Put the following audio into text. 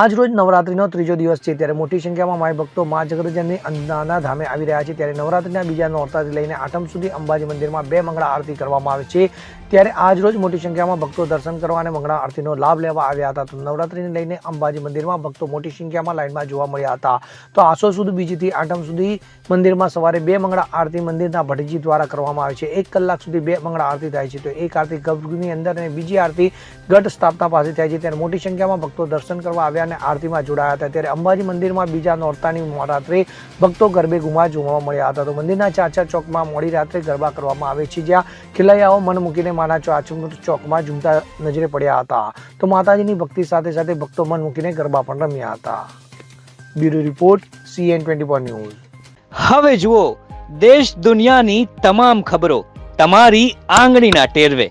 આજ રોજ નવરાત્રીનો ત્રીજો દિવસ છે. ત્યારે મોટી સંખ્યામાં માય ભક્તો મા જગતજનની અંદાના ધામે આવી રહ્યા છે. ત્યારે નવરાત્રીના બીજા નોરતાથી લઈને આઠમ સુધી અંબાજી મંદિરમાં બે મંગળા આરતી કરવામાં આવે છે. ત્યારે આજ રોજ મોટી સંખ્યામાં ભક્તો દર્શન કરવા અને મંગળા આરતીનો લાભ લેવા આવ્યા હતા. તો નવરાત્રીને લઈને અંબાજી મંદિરમાં ભક્તો મોટી સંખ્યામાં લાઇનમાં જોવા મળ્યા હતા. તો આસો સુધી બીજીથી આઠમ સુધી મંદિરમાં સવારે બે મંગળા આરતી મંદિરના ભટજી દ્વારા કરવામાં આવે છે. એક કલાક સુધી બે મંગળા આરતી થાય છે. તો એક આરતી ગર્ભગૃહની અંદર અને બીજી આરતી ગઢ સ્થાપના પાસે થાય છે. ત્યારે મોટી સંખ્યામાં ભક્તો દર્શન કરવા આવ્યા અને આરતીમાં જોડાયા હતા. ત્યારે અંબાજી મંદિરમાં બીજા નોરતાની રાત્રે ભક્તો ગરબે ગુમા જોવા મળ્યા હતા. તો મંદિરના ચાચા ચોકમાં મોડી રાત્રે ગરબા કરવામાં આવે છે, જ્યાં ખેલૈયાઓ મન મૂકીને માના ચાચુંગ ચોકમાં ઝૂમતા નજરે પડ્યા હતા. તો માતાજીની ભક્તિ સાથે સાથે ભક્તો મન મૂકીને ગરબા પણ રમ્યા હતા. Bureau report, CN twenty news. હવે જુઓ, દેશ દુનિયાની તમામ ખબરો તમારી આંગળીના ટેરવે.